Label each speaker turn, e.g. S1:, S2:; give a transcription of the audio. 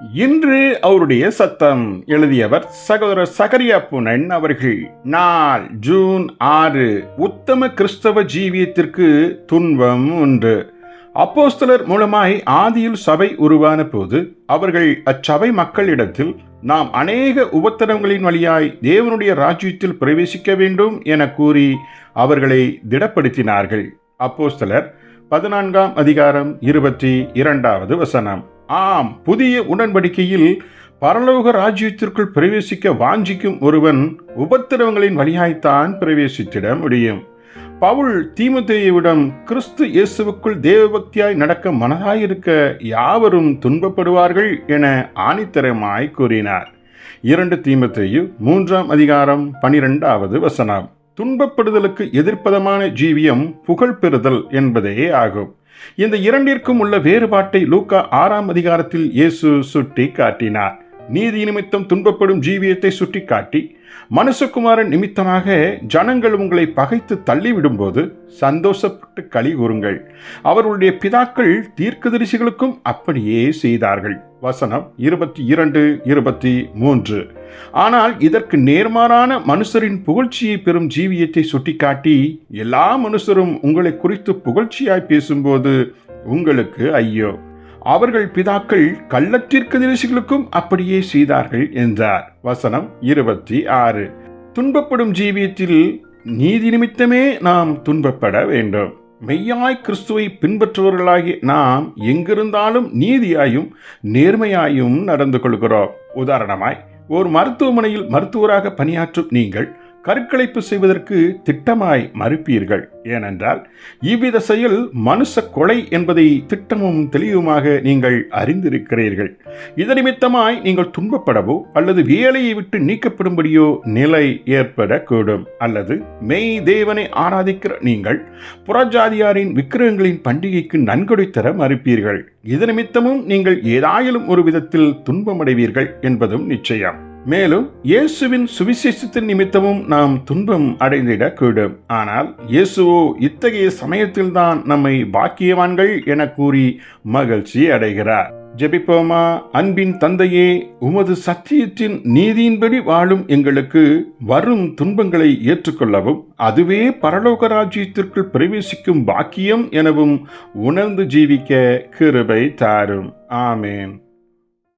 S1: இன்று அவருடைய சத்தம் எழுதியவர் சகோதரர் சகரியா புனன் அவர்கள். நாள் ஜூன் ஆறு உத்தம கிறிஸ்தவ ஜீவியத்திற்கு துன்பம் உண்டு அப்போஸ்தலர் மூலமாய் ஆதியில் சபை உருவான போது அவர்கள் அச்சபை மக்களிடத்தில் நாம் அநேக உபத்திரவங்களின் வழியாய் தேவனுடைய ராஜ்யத்தில் பிரவேசிக்க வேண்டும் என கூறி அவர்களை திடப்படுத்தினார்கள். அப்போஸ்தலர் பதினான்காம் அதிகாரம் இருபத்தி இரண்டாவது வசனம். ஆம் புதிய உடன்படிக்கையில் பரலோக ராஜ்யத்திற்குள் பிரவேசிக்க வாஞ்சிக்கும் ஒருவன் உபத்திரவங்களின் வழியாய்த்தான் பிரவேசித்திட முடியும். பவுல் தீமுதேயுவிடம் கிறிஸ்து இயேசுவுக்குள் தேவபக்தியாய் நடக்க மனதாயிருக்க யாவரும் துன்பப்படுவார்கள் என ஆணித்தரமாய் கூறினார். இரண்டு தீமத்தேயு மூன்றாம் அதிகாரம் பனிரெண்டாவது வசனம். துன்பப்படுதலுக்கு எதிர்ப்பதமான ஜீவியம் புகழ் பெறுதல் என்பதே ஆகும். இந்த இரண்டிற்கும் உள்ள வேறுபாட்டை லூக்கா ஆறாம் அதிகாரத்தில் இயேசு சுட்டி காட்டினார் நீதி நிமித்தம் துன்பப்படும் ஜீவியத்தை சுட்டிக்காட்டி மனுஷகுமாரன் நிமித்தமாக ஜனங்கள் உங்களை பகைத்து தள்ளிவிடும்போது சந்தோஷப்பட்டு களி கூறுங்கள். அவர்களுடைய பிதாக்கள் தீர்க்கதரிசிகளுக்கும் அப்படியே செய்தார்கள். வசனம் இருபத்தி இரண்டு இருபத்தி மூன்று. ஆனால் இதற்கு நேர்மாறான மனுஷரின் புகழ்ச்சியை பெறும் ஜீவியத்தை சுட்டிக்காட்டி எல்லா மனுஷரும் உங்களை குறித்து புகழ்ச்சியாய் பேசும்போது உங்களுக்கு ஐயோ. அவர்கள் பிதாக்கள் கள்ளத்திற்கு கள்ளத்திற்கதரிசிகளுக்கும் அப்படியே செய்தார்கள் என்றார். வசனம் இருபத்தி ஆறு. துன்பப்படும் ஜீவியத்தில் நீதி நிமித்தமே நாம் துன்பப்பட வேண்டும். மெய்யாய் கிறிஸ்துவை பின்பற்றுபவர்களாகி நாம் எங்கிருந்தாலும் நீதியாயும் நேர்மையாயும் நடந்து கொள்கிறோம். உதாரணமாய் ஒரு மருத்துவமனையில் மருத்துவராக பணியாற்றும் நீங்கள் கருக்கலைப்பு செய்வதற்கு திட்டமாய் மறுப்பீர்கள். ஏனென்றால் இவ்வித செயல் மனுஷ கொலை என்பதை திட்டமும் தெளிவுமாக நீங்கள் அறிந்திருக்கிறீர்கள். இதன் நிமித்தமாய் நீங்கள் துன்பப்படவோ அல்லது வேலையை விட்டு நீக்கப்படும்படியோ நிலை ஏற்படக்கூடும். அல்லது மெய் தேவனை ஆராதிக்கிற நீங்கள் புறஜாதியாரின் விக்கிரகங்களின் பண்டிகைக்கு நன்கொடை தர மறுப்பீர்கள். இது நிமித்தமும் நீங்கள் ஏதாயிலும் ஒரு விதத்தில் துன்பமடைவீர்கள் என்பதும் நிச்சயம். மேலும் இயேசுவின் சுவிசேஷத்தின் நிமித்தமும் நாம் துன்பம் அடைந்திடக்கூடும். ஆனால் இயேசுவோ இத்தகைய சமயத்தில்தான் நம்மை பாக்கியவான்கள் என கூறி மகிழ்ச்சி அடைகிறார். ஜெபிப்போமா? அன்பின் தந்தையே உமது சத்தியத்தின் நீதியின்படி வாழும் எங்களுக்கு வரும் துன்பங்களை ஏற்றுக்கொள்ளவும் அதுவே பரலோக ராஜ்யத்திற்குள் பிரவேசிக்கும் பாக்கியம் எனவும் உணர்ந்து ஜீவிக்க கிருபை தாரும். ஆமேன்.